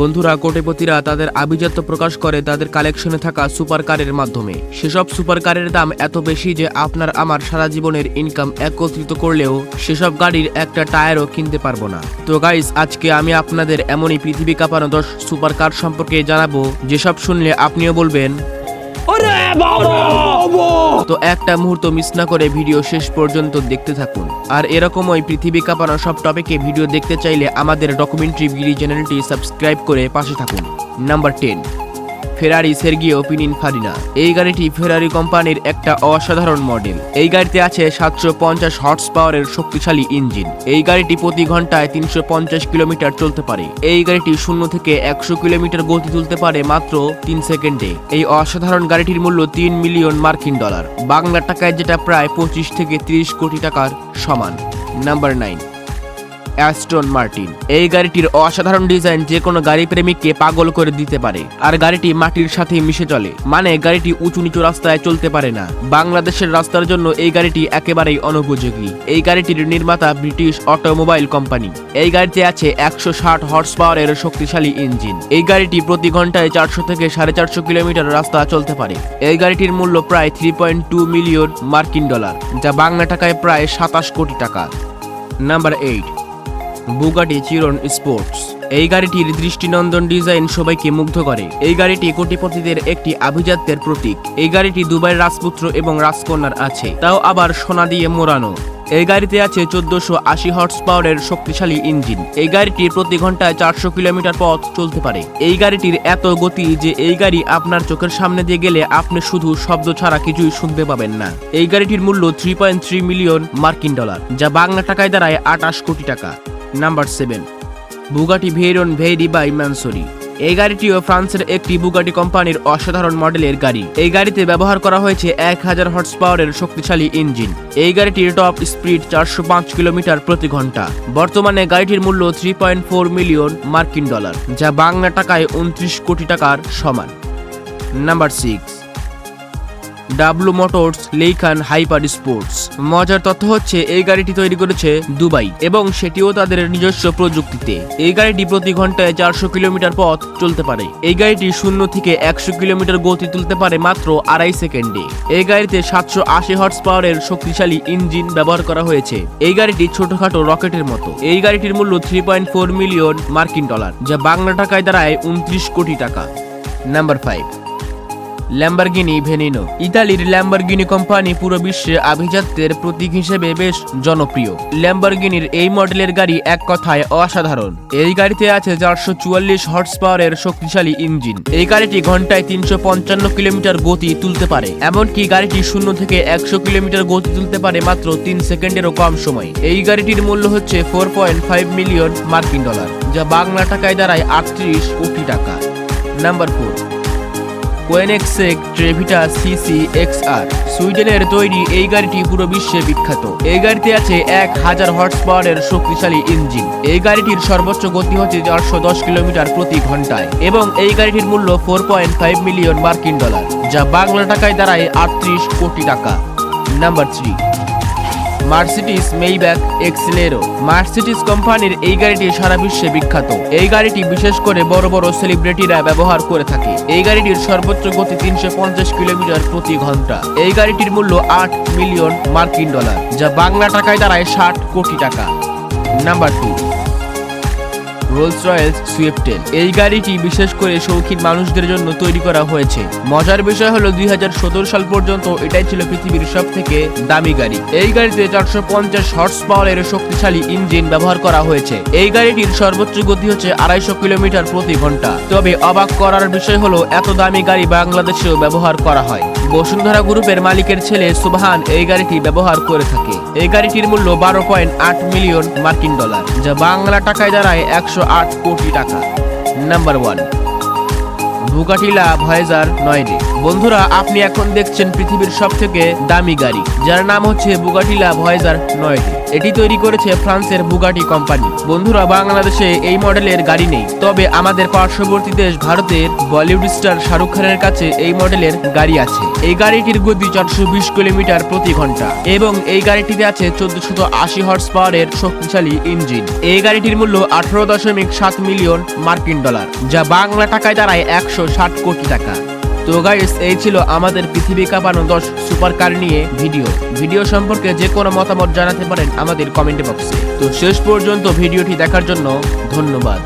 বন্ধুরা, কোটিপতিরা তাদের আভিজাত্য প্রকাশ করে তাদের কালেকশনে থাকা সুপার কারের মাধ্যমে। সেসব সুপার কারের দাম এত বেশি যে আপনার আমার সারা জীবনের ইনকাম একত্রিত করলেও সেসব গাড়ির একটা টায়ারও কিনতে পারব না। তো গাইস আজকে আমি আপনাদের এমনই পৃথিবী কাঁপানো দশ সুপার কার সম্পর্কে জানাব, যেসব শুনলে আপনিও বলবেন তো একটা মুহূর্ত মিস না করে ভিডিও শেষ পর্যন্ত দেখতে থাকুন। আর এরকম ওই পৃথিবী কাঁপানো সব টপিকে ভিডিও দেখতে চাইলে আমাদের ডকুমেন্টারি ভিডিও চ্যানেলটি সাবস্ক্রাইব করে পাশে থাকুন। Number ten Ferrari Sergio Pininfarina এই গাড়িটি ফেরারি কোম্পানির একটা অসাধারণ মডেল এই গাড়িতে আছে সাতশো পঞ্চাশ হর্স পাওয়ারের শক্তিশালী ইঞ্জিন এই গাড়িটি প্রতি ঘন্টায় তিনশো পঞ্চাশ কিলোমিটার চলতে পারে। এই গাড়িটি শূন্য থেকে একশো কিলোমিটার গতি তুলতে পারে মাত্র তিন সেকেন্ডে। এই অসাধারণ গাড়িটির মূল্য তিন মিলিয়ন মার্কিন ডলার। বাংলা টাকায় যেটা প্রায় পঁচিশ থেকে ত্রিশ কোটি টাকার সমান। Number nine Aston Martin. এই গাড়িটির অসাধারণ ডিজাইন যে কোনো গাড়ি প্রেমিককে পাগল করে দিতে পারে। আর গাড়িটি মাটির সাথে মিশে চলে। মানে গাড়িটি উঁচু নিচু রাস্তায় চলতে পারে না। বাংলাদেশের রাস্তার জন্য এই গাড়িটি একেবারেই অনুপযোগী। এই গাড়িটির নির্মাতা ব্রিটিশ অটোমোবাইল কোম্পানি। এই গাড়িতে আছে একশো ষাট হর্স পাওয়ারের শক্তিশালী ইঞ্জিন। এই গাড়িটি প্রতি ঘন্টায় চারশো থেকে সাড়ে চারশো কিলোমিটার রাস্তা চলতে পারে। এই গাড়িটির মূল্য প্রায় থ্রি পয়েন্ট টু মিলিয়ন মার্কিন ডলার, যা বাংলা টাকায় প্রায় সাতাশ কোটি টাকা। Number eight. Bugatti Chiron sports. এই গাড়িটির দৃষ্টিনন্দন ডিজাইন সবাইকে মুগ্ধ করে। এই গাড়িটি কোটিপতিদের একটি আভিজাত্যের প্রতীক। এই গাড়িটি দুবাইয়ের রাজপুত্র এবং রাজকন্যার আছে। তাও আবার সোনা দিয়ে মোড়ানো। এই গাড়িতে আছে চোদ্দশো আশি হর্স পাওয়ারের শক্তিশালী ইঞ্জিন। এই গাড়িটি প্রতি ঘন্টায় চারশো কিলোমিটার পথ চলতে পারে। এই গাড়িটির এত গতি যে এই গাড়ি আপনার চোখের সামনে দিয়ে গেলে আপনি শুধু শব্দ ছাড়া কিছুই শুনতে পাবেন না। এই গাড়িটির মূল্য থ্রি পয়েন্ট থ্রি মিলিয়ন মার্কিন ডলার, যা বাংলা টাকায় দাঁড়ায় আটাশ কোটি টাকা। Number seven. Bugatti Veyron very by Mansory. এই গাড়িটিও ফ্রান্সের একটি বুগাটি কোম্পানির অসাধারণ মডেলের গাড়ি। এই গাড়িতে ব্যবহার করা হয়েছে এক হাজার হর্স পাওয়ারের শক্তিশালী ইঞ্জিন। এই গাড়িটির টপ স্পিড চারশো পাঁচ কিলোমিটার প্রতি ঘণ্টা। বর্তমানে গাড়িটির মূল্য থ্রি পয়েন্ট ফোর মিলিয়ন মার্কিন ডলার, যা বাংলা টাকায় উনত্রিশ কোটি টাকার সমান। Number six. W Motors Lykan hyper sports. মজার তথ্য হচ্ছে, এই গাড়িটি তৈরি করেছে দুবাই এবং সেটিও তাদের নিজস্ব প্রযুক্তিতে। এই গাড়িটি প্রতি ঘন্টায় চারশো কিলোমিটার পথ চলতে পারে। এই গাড়িটি শূন্য থেকে একশো কিলোমিটার গতি তুলতে পারে মাত্র আড়াই সেকেন্ডে। এই গাড়িতে সাতশো আশি হর্স পাওয়ারের শক্তিশালী ইঞ্জিন ব্যবহার করা হয়েছে। এই গাড়িটি ছোটখাটো রকেটের মতো। এই গাড়িটির মূল্য থ্রি পয়েন্ট ফোর মিলিয়ন মার্কিন ডলার, যা বাংলা টাকায় দাঁড়ায় উনত্রিশ কোটি টাকা। Number five. ল্যাম্বরগিনি ভেনিনো ইতালির ল্যাম্বারগিনি কোম্পানি পুরো বিশ্বে আভিজাত্যের প্রতীক হিসেবে বেশ জনপ্রিয়। ল্যাম্বারগিনির এই মডেলের গাড়ি এক কথায় অসাধারণ। এই গাড়িতে আছে চারশো চুয়াল্লিশ হর্স পাওয়ারের শক্তিশালী ইঞ্জিন এই গাড়িটি ঘন্টায় তিনশো পঞ্চান্ন কিলোমিটার গতি তুলতে পারে। এমনকি গাড়িটি শূন্য থেকে একশো কিলোমিটার গতি তুলতে পারে মাত্র তিন সেকেন্ডেরও কম সময়। এই গাড়িটির মূল্য হচ্ছে ফোর পয়েন্ট ফাইভ মিলিয়ন মার্কিন ডলার, যা বাংলা টাকায় দাঁড়ায় আটত্রিশ কোটি টাকা। Number four Koenigsegg Trevita CC X R. সুইডেনের তৈরি এই গাড়িটি পুরো বিশ্বে বিখ্যাত। এই গাড়িতে আছে এক হাজার হর্স পাওয়ারের শক্তিশালী ইঞ্জিন। এই গাড়িটির সর্বোচ্চ গতি হচ্ছে চারশো দশ কিলোমিটার প্রতি ঘন্টায় এবং এই গাড়িটির মূল্য ফোর পয়েন্ট ফাইভ মিলিয়ন মার্কিন ডলার, যা বাংলা টাকায় দাঁড়ায় আটত্রিশ কোটি টাকা। Number three. Mercedes Maybach Exelero. Mercedes কোম্পানির এই গাড়িটি সারা বিশ্বে বিখ্যাত। এই গাড়িটি বিশেষ করে বড় বড় সেলিব্রিটিরা ব্যবহার করে থাকে। এই গাড়িটির সর্বোচ্চ গতি তিনশো পঞ্চাশ কিলোমিটার প্রতি ঘণ্টা। এই গাড়িটির মূল্য আট মিলিয়ন মার্কিন ডলার, যা বাংলা টাকায় দাঁড়ায় ষাট কোটি টাকা। Number two. Rolls Royce Sweptail এই গাড়িটি বিশেষ করে শৌখিন মানুষদের জন্য তৈরি করা হয়েছে। মজার বিষয় হলো দুই হাজার সতেরো সাল পর্যন্ত এটাই ছিল পৃথিবীর সব থেকে দামি গাড়ি। এই গাড়িতে চারশো পঞ্চাশ হর্স পাওয়ারের শক্তিশালী ইঞ্জিন ব্যবহার করা হয়েছে। এই গাড়িটির সর্বোচ্চ গতি হচ্ছে আড়াইশো কিলোমিটার প্রতি ঘণ্টা। তবে অবাক করার বিষয় হলো, এত দামি গাড়ি বাংলাদেশেও ব্যবহার করা হয়। বসুন্ধরা গ্রুপের মালিকের ছেলে সুবহান এই গাড়িটি ব্যবহার করে থাকে। এই গাড়িটির মূল্য বারো পয়েন্ট আট মিলিয়ন মার্কিন ডলার, যা বাংলা টাকায় দাঁড়ায় একশো আট কোটি টাকা। Number one, Bugatti La Voiture Noire. বন্ধুরা, আপনি এখন দেখছেন পৃথিবীর সব থেকে দামি গাড়ি, যার নাম হচ্ছে বুগাটিলা ভয়েজার নয়টি। এটি তৈরি করেছে ফ্রান্সের বুগাটি কোম্পানি। বন্ধুরা, বাংলাদেশে এই মডেলের গাড়ি নেই। তবে আমাদের পার্শ্ববর্তী দেশ ভারতের বলিউড স্টার শাহরুখ খানের কাছে এই মডেলের গাড়ি আছে। এই গাড়িটির গতি চারশো বিশ কিলোমিটার প্রতি ঘণ্টা এবং এই গাড়িটিতে আছে চোদ্দশত আশি হর্স পাওয়ারের শক্তিশালী ইঞ্জিন। এই গাড়িটির মূল্য আঠারো দশমিক সাত মিলিয়ন মার্কিন ডলার, যা বাংলা টাকায় দাঁড়ায় একশো ষাট কোটি টাকা। তো গাইস এই ছিল আমাদের পৃথিবী কাঁপানো দশ সুপার কার নিয়ে ভিডিও ভিডিও সম্পর্কে যে কোনো মতামত জানাতে পারেন আমাদের কমেন্ট বক্সে তো শেষ পর্যন্ত ভিডিওটি দেখার জন্য ধন্যবাদ।